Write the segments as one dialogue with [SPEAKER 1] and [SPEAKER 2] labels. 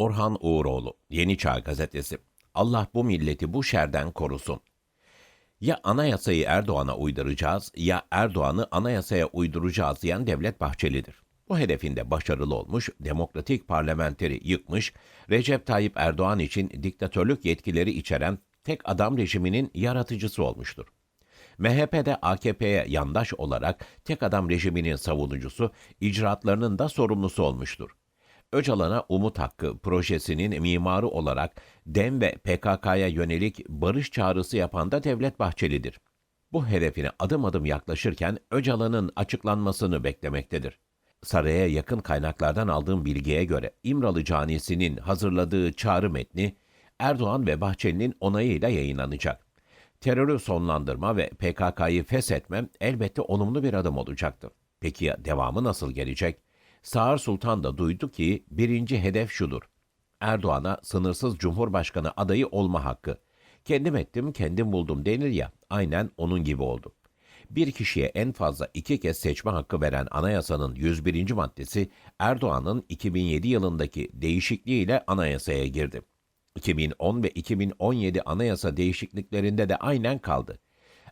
[SPEAKER 1] Orhan Uğuroğlu, Yeni Çağ Gazetesi. Allah bu milleti bu şerden korusun. Ya anayasayı Erdoğan'a uyduracağız ya Erdoğan'ı anayasaya uyduracağız diyen Devlet Bahçeli'dir. Bu hedefinde başarılı olmuş, demokratik parlamenteri yıkmış, Recep Tayyip Erdoğan için diktatörlük yetkileri içeren tek adam rejiminin yaratıcısı olmuştur. MHP'de AKP'ye yandaş olarak tek adam rejiminin savunucusu, icraatlarının da sorumlusu olmuştur. Öcalan'a Umut Hakkı projesinin mimarı olarak DEM ve PKK'ya yönelik barış çağrısı yapan da Devlet Bahçeli'dir. Bu hedefine adım adım yaklaşırken Öcalan'ın açıklanmasını beklemektedir. Saraya yakın kaynaklardan aldığım bilgiye göre İmralı Canisi'nin hazırladığı çağrı metni Erdoğan ve Bahçeli'nin onayıyla yayınlanacak. Terörü sonlandırma ve PKK'yı feshetme elbette olumlu bir adım olacaktır. Peki ya devamı nasıl gelecek? Sağır Sultan da duydu ki birinci hedef şudur. Erdoğan'a sınırsız Cumhurbaşkanı adayı olma hakkı. Kendim ettim, kendim buldum denir ya, aynen onun gibi oldu. Bir kişiye en fazla iki kez seçme hakkı veren anayasanın 101. maddesi Erdoğan'ın 2007 yılındaki değişikliğiyle anayasaya girdi. 2010 ve 2017 anayasa değişikliklerinde de aynen kaldı.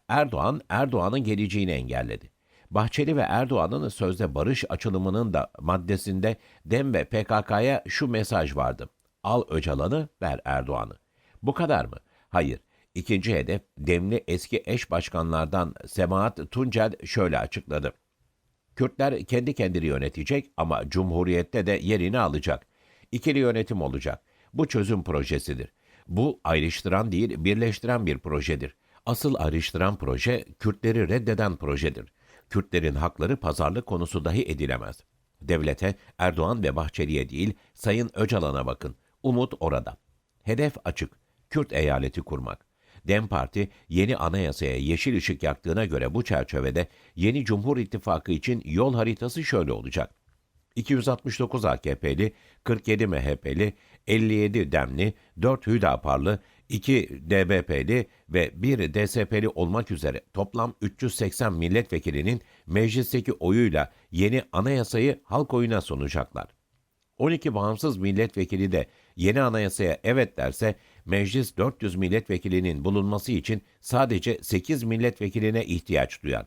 [SPEAKER 1] Erdoğan, Erdoğan'ın geleceğini engelledi. Bahçeli ve Erdoğan'ın sözde barış açılımının da maddesinde DEM ve PKK'ya şu mesaj vardı. Al Öcalan'ı, ver Erdoğan'ı. Bu kadar mı? Hayır. İkinci hedef, Demli eski eş başkanlardan Semahat Tuncel şöyle açıkladı. Kürtler kendi kendini yönetecek ama Cumhuriyet'te de yerini alacak. İkili yönetim olacak. Bu çözüm projesidir. Bu ayrıştıran değil, birleştiren bir projedir. Asıl ayrıştıran proje, Kürtleri reddeden projedir. Kürtlerin hakları pazarlık konusu dahi edilemez. Devlete, Erdoğan ve Bahçeli'ye değil, Sayın Öcalan'a bakın. Umut orada. Hedef açık. Kürt eyaleti kurmak. Dem Parti yeni anayasaya yeşil ışık yaktığına göre bu çerçevede yeni Cumhur İttifakı için yol haritası şöyle olacak. 269 AKP'li, 47 MHP'li, 57 Demli, 4 Hüdaparlı, 2 DBP'li ve 1 DSP'li olmak üzere toplam 380 milletvekilinin meclisteki oyuyla yeni anayasayı halk oyuna sunacaklar. 12 bağımsız milletvekili de yeni anayasaya evet derse meclis 400 milletvekilinin bulunması için sadece 8 milletvekiline ihtiyaç duyar.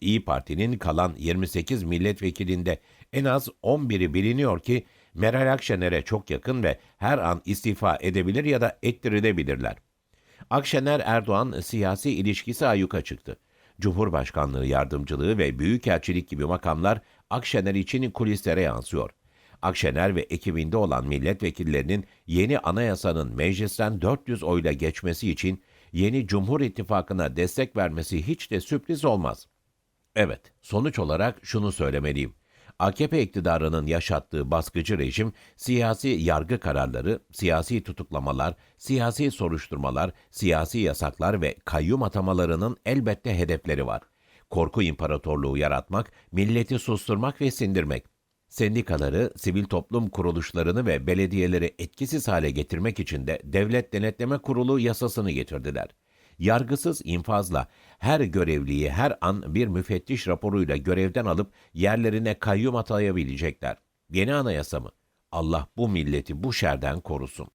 [SPEAKER 1] İyi Parti'nin kalan 28 milletvekilinde en az 11'i biliniyor ki Meral Akşener'e çok yakın ve her an istifa edebilir ya da ettirilebilirler. Akşener Erdoğan siyasi ilişkisi ayyuka çıktı. Cumhurbaşkanlığı yardımcılığı ve büyükelçilik gibi makamlar Akşener için kulislere yansıyor. Akşener ve ekibinde olan milletvekillerinin yeni anayasanın meclisten 400 oyla geçmesi için yeni Cumhur İttifakı'na destek vermesi hiç de sürpriz olmaz. Evet, sonuç olarak şunu söylemeliyim. AKP iktidarının yaşattığı baskıcı rejim, siyasi yargı kararları, siyasi tutuklamalar, siyasi soruşturmalar, siyasi yasaklar ve kayyum atamalarının elbette hedefleri var. Korku imparatorluğu yaratmak, milleti susturmak ve sindirmek. Sendikaları, sivil toplum kuruluşlarını ve belediyeleri etkisiz hale getirmek için de Devlet Denetleme Kurulu yasasını getirdiler. Yargısız infazla her görevliyi her an bir müfettiş raporuyla görevden alıp yerlerine kayyum atayabilecekler. Yeni anayasa mı? Allah bu milleti bu şerden korusun.